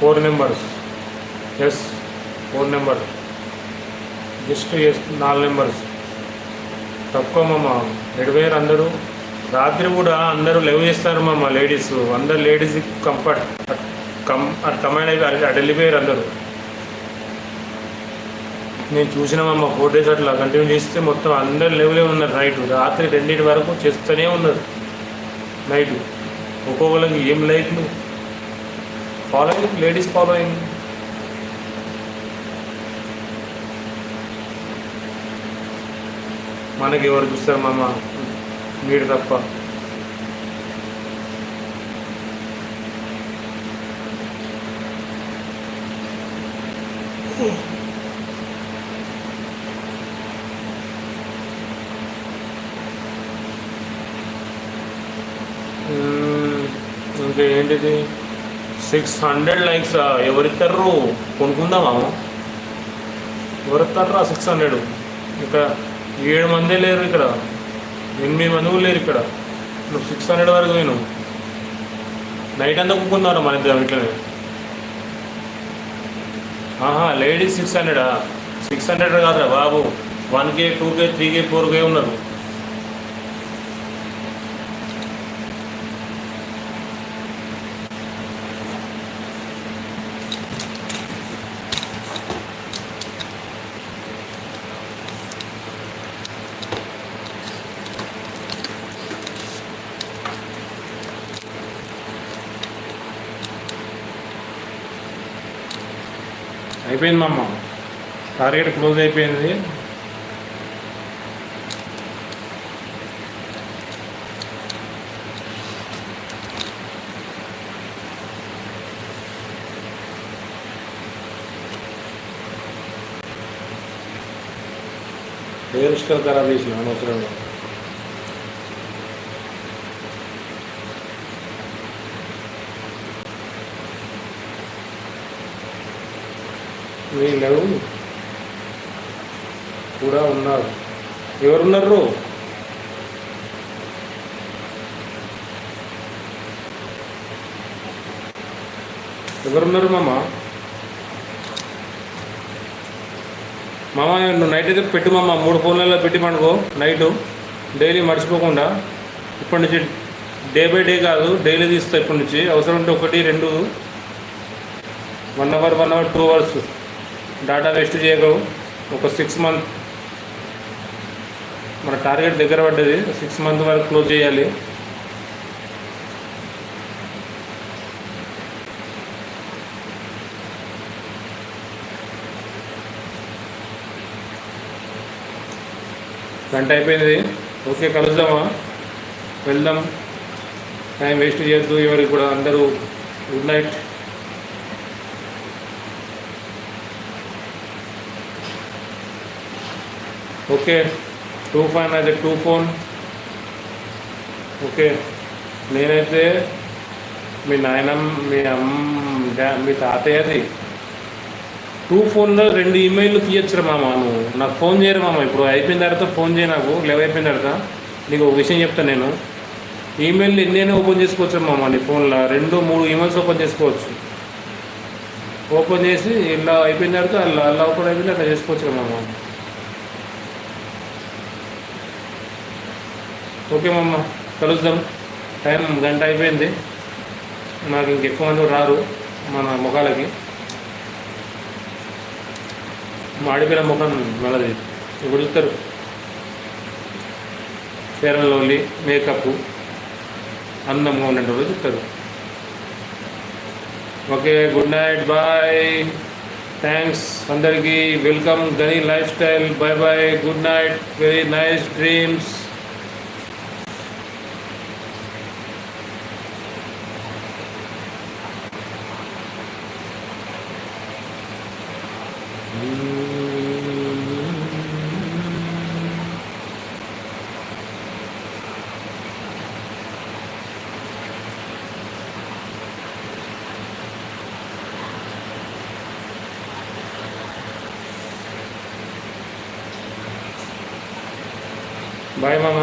Four numbers. Yes four number. Just yes నాలుగు numbers. తక్కువ మామ. ఎడిపోయారు అందరూ. రాత్రి కూడా అందరూ లెవ్ చేస్తారు మామ లేడీస్. అందరు లేడీస్ కంఫర్ట్. కం అది కమాండ్ అయిపోయి అటు వెళ్ళిపోయారు అందరూ. నేను చూసినామమ్మ ఫోర్ డేస్ అట్లా కంటిన్యూ చేస్తే మొత్తం అందరు లెవెలే ఉన్నారు నైట్. రాత్రి రెండింటి వరకు చేస్తూనే ఉన్నారు. నైట్. ఒక్కొక్కరికి ఏం లైట్లు? ఫాలోయింగ్ లేడీస్ ఫాలోయింగ్ మనకి ఎవరు చూస్తారు మామ? మీరు తప్ప. మ్మ్. ఇంకా ఏంటిది? సిక్స్ హండ్రెడ్ లైక్స్ ఎవరిస్తారు కొనుక్కుందామా? ఎవరిస్తారా సిక్స్ హండ్రెడ్ ఇక్కడ ఏడు మందే లేరు ఇక్కడ. ఎనిమిది మంది కూడా లేరు ఇక్కడ. నువ్వు సిక్స్ హండ్రెడ్ వరకు పోయినావు నైట్ అంతా కొనుక్కున్నారు మన ఇద్దరం ఇట్లనే. ఆహా లేడీస్ సిక్స్ హండ్రెడా సిక్స్ హండ్రెడ్ కాదురా బాబు. One K two K three K four K ఉన్నారు. అయిపోయింది టార్గెట్ క్లోజ్ అయిపోయింది. హెయిర్ స్టైల్ ఖరాబ్ చేసిన అనవసరంగా. వీళ్ళు కూడా ఉన్నారు. ఎవరున్నారు ఎవరున్నారు మామ? మామ నువ్వు నైట్ అయితే పెట్టు మామ. మూడు ఫోన్లలో పెట్టి పండుకో. నైట్. డైలీ మర్చిపోకుండా. ఇప్పటి నుంచి డే బై డే కాదు డైలీ తీస్తా ఇప్పటి నుంచి. అవసరం ఉంటే ఒకటి రెండు. One hour one hour two hours. Data waste చేయకు. ఒక సిక్స్ మంత్ మన టార్గెట్ దగ్గర పడ్డది. సిక్స్ మంత్ వరకు క్లోజ్ చేయాలి. గంట అయిపోయింది. ఓకే కలుద్దామా? వెళ్దాం. టైం వేస్ట్ చేయొద్దు. ఎవరికి కూడా అందరూ good night. Okay. Two phone అయితే టూ ఫోన్. ఓకే. నేనైతే మీ నాయనమ్మ మీ అమ్మ మీ తాతయ్యది టూ ఫోన్లో రెండు ఈమెయిల్ తీయచ్చురా మామ నువ్వు. నాకు ఫోన్ చేయరు మామ? ఇప్పుడు అయిపోయిన తర్వాత ఫోన్ చేయ నాకు. లేవ్ అయిపోయిన తర్వాత నీకు ఒక విషయం చెప్తాను నేను. ఈమెయిల్ ఎన్నైనా ఓపెన్ చేసుకోవచ్చు మామ నీ ఫోన్లో? రెండు మూడు ఈమెయిల్స్ ఓపెన్ చేసుకోవచ్చు. ఓపెన్ చేసి ఇలా అయిపోయిన తర్వాత అలా అలా ఓపెన్ అయిపోయింది అట్లా చేసుకోవచ్చు మామ. ఓకే మమ్మ కలుద్దాం. టైం గంట అయిపోయింది. నాకు ఇంకెక్కువ మంది రారు మన ముఖాలకి. మాడిపిల్ల ముఖం మనది ఇప్పుడు చూస్తారు. ఫేర్ అండ్ లవ్లీ మేకప్ అందంగా ఉండేటప్పుడు రోజు చూస్తారు. Okay good night bye thanks అందరికీ వెల్కమ్ గనీ life style bye bye good night very nice dreams bye మామ